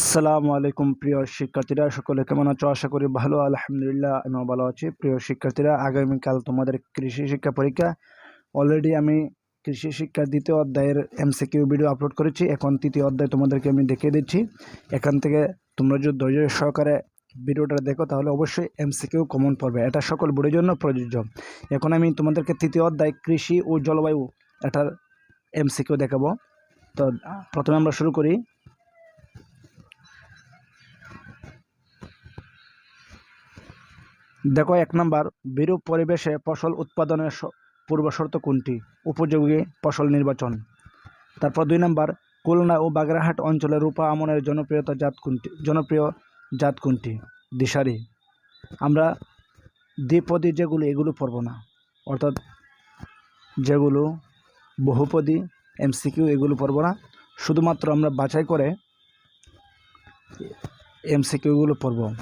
আসসালামু আলাইকুম প্রিয় শিক্ষার্থীরা, সকলে কেমন আছো? আশা করি ভালো, আলহামদুলিল্লাহ, আমিও ভালো আছি। প্রিয় শিক্ষার্থীরা, আগামীকাল তোমাদের কৃষি শিক্ষা পরীক্ষা। অলরেডি আমি কৃষি শিক্ষার দ্বিতীয় অধ্যায়ের এমসিকিউ ভিডিও আপলোড করেছি। এখন তৃতীয় অধ্যায় তোমাদেরকে আমি দেখিয়ে দিচ্ছি। এখান থেকে তোমরা যদি ধৈর্য সহকারে ভিডিওটা দেখো, তাহলে অবশ্যই এমসিকিউ কমন পড়বে। এটা সকল বোর্ডের জন্য প্রযোজ্য। এখন আমি তোমাদেরকে তৃতীয় অধ্যায় কৃষি ও জলবায়ু, এটার এমসিকিউ দেখাবো। তো প্রথমে আমরা শুরু করি। দেখো, এক নম্বর, বিরূপ পরিবেশে ফসল উৎপাদনের পূর্বশর্ত কোনটি? উপযোগী ফসল নির্বাচন। তারপর দুই নম্বর, খুলনা ও বাগেরহাট অঞ্চলে রূপা আমনের জনপ্রিয়তা জাত কোনটি? জনপ্রিয় জাত কোনটি? দিশারি। আমরা দ্বিপদী যেগুলো, এগুলো পড়ব না। অর্থাৎ যেগুলো বহুপদী, এমসিকিউ, এগুলো পড়ব না। শুধুমাত্র আমরা বাছাই করে এমসিকিউগুলো পড়ব।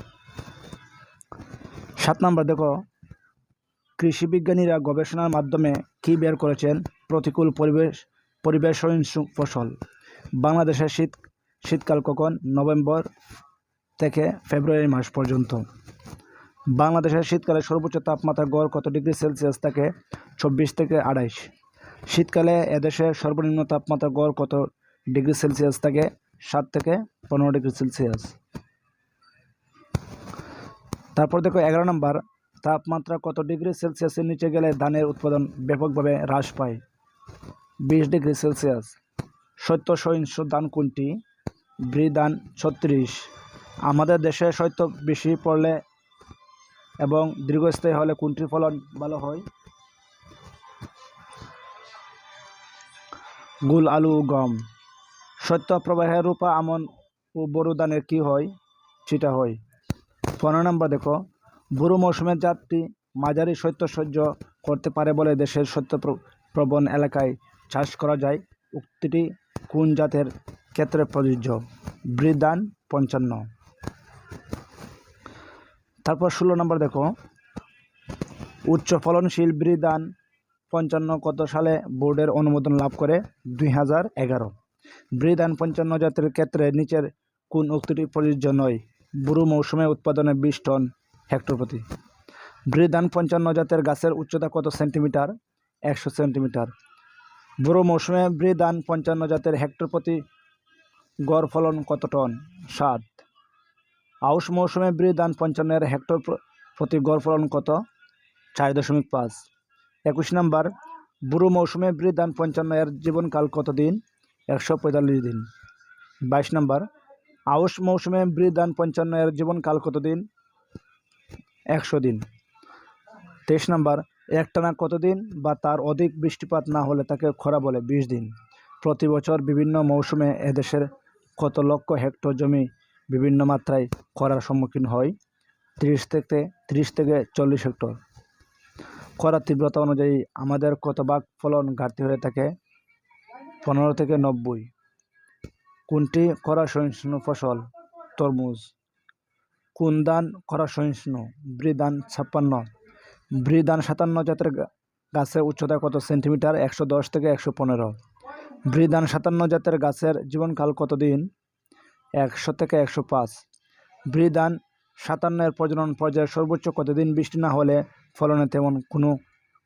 সাত নম্বর দেখো, কৃষি বিজ্ঞানীরা গবেষণার মাধ্যমে কী বের করেছেন? প্রতিকূল পরিবেশ পরিবেশ ফসল। বাংলাদেশের শীত, শীতকাল কখন? নভেম্বর থেকে ফেব্রুয়ারি মাস পর্যন্ত। বাংলাদেশের শীতকালে সর্বোচ্চ তাপমাত্রা গড় কত ডিগ্রি সেলসিয়াস? থাকে চব্বিশ থেকে আড়াইশ। শীতকালে এদেশের সর্বনিম্ন তাপমাত্রা গড় কত ডিগ্রি সেলসিয়াস? থাকে সাত থেকে পনেরো ডিগ্রি সেলসিয়াস। তারপর দেখো এগারো নম্বর, তাপমাত্রা কত ডিগ্রি সেলসিয়াসের নিচে গেলে ধানের উৎপাদন ব্যাপকভাবে হ্রাস পায়? বিশ ডিগ্রি সেলসিয়াস। সত্য সহিংস ধান কোনটি? ধান ছত্রিশ। আমাদের দেশে শৈত্য বেশি পড়লে এবং দীর্ঘস্থায়ী হলে কোনটির ফলন ভালো হয়? গুল, আলু গম। সত্য প্রবাহে রূপা আমন ও বড় ধানের কী হয়? চিটা হয়। পনেরো নম্বর দেখো বুড়ো মৌসুমের জাতটি মাঝারি শৈত্য সহ্য করতে পারে বলে দেশের শৈত্য প্রবণ এলাকায় চাষ করা যায়। উক্তিটি কোন জাতের ক্ষেত্রে প্রযোজ্য? বৃদান পঞ্চান্ন। তারপর ষোলো নম্বর দেখো, উচ্চ ফলনশীল বৃদান পঞ্চান্ন কত সালে বোর্ডের অনুমোদন লাভ করে? দুই হাজার এগারো। বৃদান পঞ্চান্ন জাতের ক্ষেত্রে নিচের কোন উক্তিটি প্রযোজ্য নয়? বুড়ো মৌসুমে উৎপাদনে বিশ টন হেক্টর প্রতি। বৃদান পঞ্চান্ন জাতের গাছের উচ্চতা কত সেন্টিমিটার? একশো সেন্টিমিটার। বুড়ো মৌসুমে বৃদান পঞ্চান্ন জাতের হেক্টর প্রতি গড় ফলন কত টন? সাত আউশ মৌসুমে বৃদান পঞ্চান্নের হেক্টর প্রতি গড় ফলন কত? চার দশমিক পাঁচ। একুশ নম্বর বুড়ো মৌসুমে বৃদান পঞ্চান্ন এর জীবনকাল কত দিন? একশো পঁয়তাল্লিশ দিন। বাইশ নম্বর আউশ মৌসুমে বৃদান পঞ্চান্ন এর জীবনকাল কত দিন একশো দিন। তেইশ নম্বর, একটানা কতদিন বা তার অধিক বৃষ্টিপাত না হলে তাকে খরা বলে বিশ দিন। প্রতি বছর বিভিন্ন মৌসুমে এদেশের কত লক্ষ হেক্টর জমি বিভিন্ন মাত্রায় খরার সম্মুখীন হয়? তিরিশ থেকে তিরিশ থেকে চল্লিশ হেক্টর। খরার তীব্রতা অনুযায়ী আমাদের কত ভাগ ফলন ঘাটতি হয়ে থাকে? পনেরো থেকে নব্বই। কোনটি খরা সহিষ্ণু ফসল? তরমুজ। কোন ধান খরা সহিষ্ণু? বৃদান ছাপ্পান্ন। বৃদান সাতান্ন জাতের গাছের উচ্চতা কত সেন্টিমিটার? একশো দশ থেকে একশো পনেরো। বৃদান সাতান্ন জাতের গাছের জীবনকাল কত দিন একশো থেকে একশো পাঁচ। বৃদান সাতান্নের প্রজনন পর্যায়ে সর্বোচ্চ কতদিন? বৃষ্টি না হলে ফলনে তেমন কোনো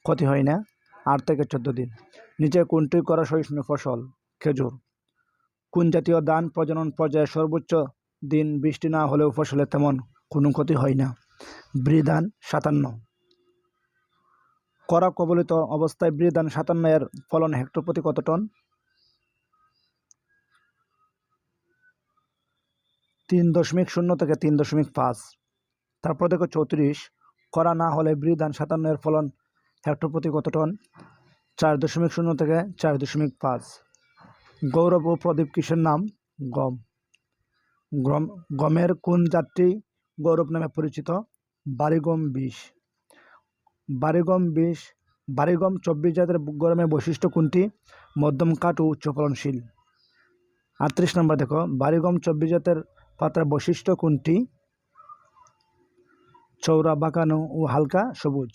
ক্ষতি হয় না। আট থেকে চোদ্দ দিন। নিচে কোনটি করা সহিষ্ণু ফসল? খেজুর। কোন জাতীয় ধান প্রজনন পর্যায়ে সর্বোচ্চ দিন বৃষ্টি না হলেও ফসলের তেমন কোনো ক্ষতি হয় না। বৃদান সাতান্ন। করা কবলিত অবস্থায় বৃদান সাতান্ন এর ফলন হেক্টর প্রতি কত টন? তিন দশমিক শূন্য থেকে তিন দশমিক পাঁচ। তারপর দেখো চৌত্রিশ। করা না হলে বৃদান সাতান্ন এর ফলন হেক্টর প্রতি কত টন? চার দশমিক শূন্য থেকে চার দশমিক পাঁচ। গৌরব ও প্রদীপ কিসের নাম? গম। গম গমের কোন জাতটি গৌরব নামে পরিচিত? বারিগম বিষ। বারিগম বিষ বারিগম চব্বিশ জাতের গরমের বৈশিষ্ট্য কোনটি? মধ্যম কাঠ ও উচ্চ ফলনশীল আটত্রিশ নম্বর দেখো। বারিগম চব্বিশ জাতের পাতার বৈশিষ্ট্য কোনটি? চৌড়া বাঁকানো ও হালকা সবুজ।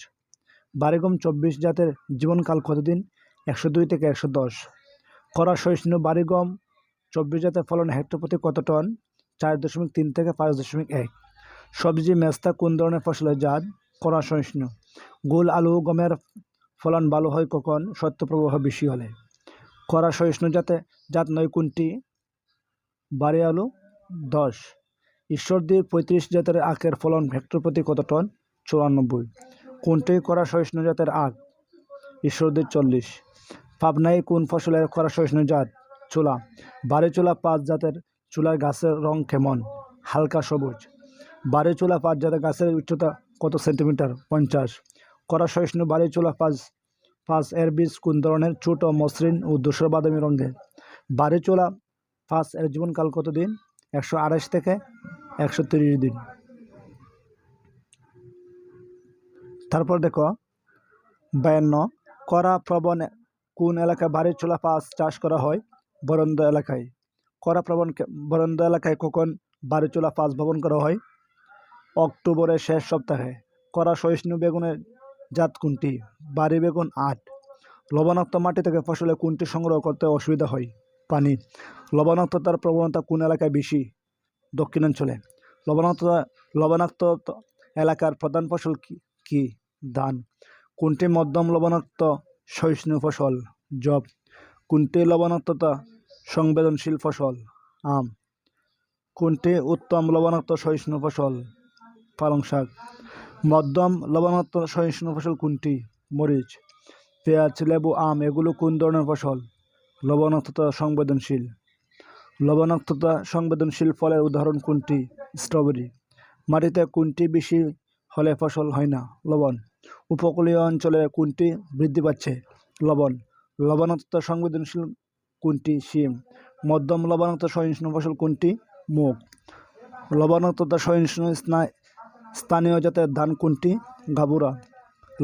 বারিগম চব্বিশ জাতের জীবনকাল কতদিন? একশো দুই থেকে একশো দশ। খরা, সহিষ্ণু বারিগম চব্বিশ জাতের ফলন হেক্টর প্রতি কত টন? চার দশমিক তিন থেকে পাঁচ দশমিক এক। সবজি, মেস্তা, কোন ধরনের ফসলের জাত করা সহিষ্ণু। গোল আলু, গমের ফলন ভালো হয় কখন? শৈত্যপ্রবাহ বেশি হলে। করা সহিষ্ণু জাতে, জাত নয়, কোনটি? বাড়ি আলু, দশ। ঈশ্বরদীর পঁয়ত্রিশ জাতের আখের ফলন হেক্টর প্রতি কত টন? চুরানব্বই। কোনটি করা সহিষ্ণু জাতের আখ? ঈশ্বরদীর চল্লিশ। পাবনায় কোন ফসলের করা সহিষ্ণু জাত? চুলা। বাড়ি চুলা পাঁচ জাতের চুলার গাছের রং কেমন? হালকা সবুজ। বাড়ি চুলা পাঁচ জাতের গাছের উচ্চতা কত সেন্টিমিটার? পঞ্চাশ। করা সহিষ্ণু বাড়ি চুলা পাঁচ পাঁচ এর বীজ কোন ধরনের ছোট, মসৃণ ও ধূসর বাদামি রঙের? বাড়ি চুলা পাঁচ এর জীবনকাল কত দিন একশো আড়াইশ থেকে একশো তিরিশ দিন। তারপর দেখো, বায়ান্ন। করা প্রবণ কোন এলাকায় বাড়ির চুলা পাঁচ চাষ করা হয়? বরন্দ এলাকায়। করা প্রবণ বরন্দ এলাকায় কখন বাড়ি চুলা পাঁচ ভবন করা হয়? অক্টোবরের শেষ সপ্তাহে। করা সহিষ্ণু বেগুনের জাত কোনটি? বাড়ি বেগুন আট। লবণাক্ত মাটি থেকে ফসলে কোনটি সংগ্রহ করতে অসুবিধা হয়? পানি। লবণাক্ততার প্রবণতা কোন এলাকায় বেশি? দক্ষিণাঞ্চলে। লবণাক্ততা, লবণাক্ত এলাকার প্রধান ফসল কি? ধান। কোনটি মধ্যম লবণাক্ত সহিষ্ণু ফসল, জব, কোনটি লবণাক্ততা, সংবেদনশীল ফসল, আম। কোনটি উত্তম লবণাক্ত সহিষ্ণু ফসল, পালং শাক। মধ্যম লবণাক্ত সহিষ্ণু ফসল কোনটি? মরিচ, পেঁয়াজ, লেবু, আম, এগুলো কোন ধরনের ফসল? লবণাক্ততা সংবেদনশীল। লবণাক্ততা সংবেদনশীল ফলের উদাহরণ কোনটি? স্ট্রবেরি। মাটিতে কোনটি বেশি হলে ফসল হয় না? লবণ। উপকূলীয় অঞ্চলে কোনটি বৃদ্ধি পাচ্ছে? লবণ। লবণাক্ততা সংবেদনশীল কোনটি? শিম। মধ্যম লবণাক্ত সহিষ্ণু ফসল কোনটি? মুগ। লবণাক্ততা সহিষ্ণু স্থানীয় জাতের ধান কোনটি? গাবুরা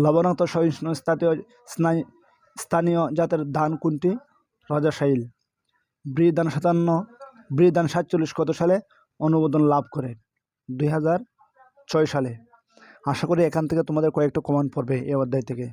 লবণাক্ত সহিষ্ণু স্থানীয় স্থানীয় জাতের ধান কোনটি? রাজাশাইল বৃদান সাতান্ন বৃদান সাতচল্লিশ কত সালে অনুমোদন লাভ করে? দুই হাজার ছয় সালে। আশা করি এখান থেকে তোমাদের কয়েকটা কমান পড়বে এই অধ্যায় থেকে।